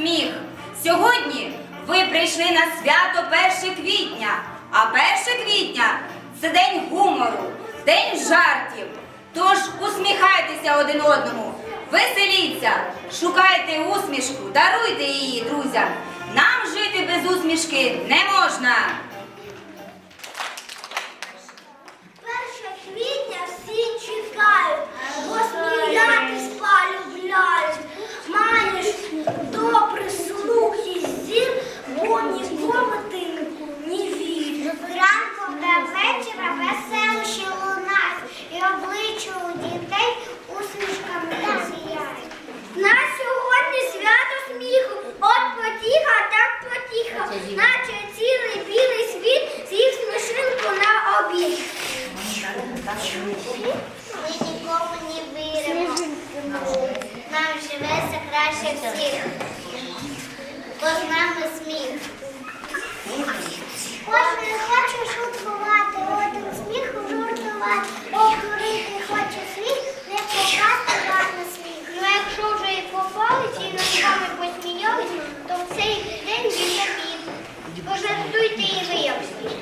сміх. Сьогодні ви прийшли на свято 1 квітня, а 1 квітня це день гумору, день жартів. Тож усміхайтеся один одному, веселіться, шукайте усмішку, даруйте її, друзям. Нам жити без усмішки не можна. Перше квітня всі чекають, бо сміятись полюбляють. бо з нами сміх. Кожен хоче шуткувати, один сміх жартувати, обдурити хоче світ, не попасти гарно сміх. Ну якщо вже і попались, і над вами посміялись, то в цей день він такий. Пожартуйте і ви сміх.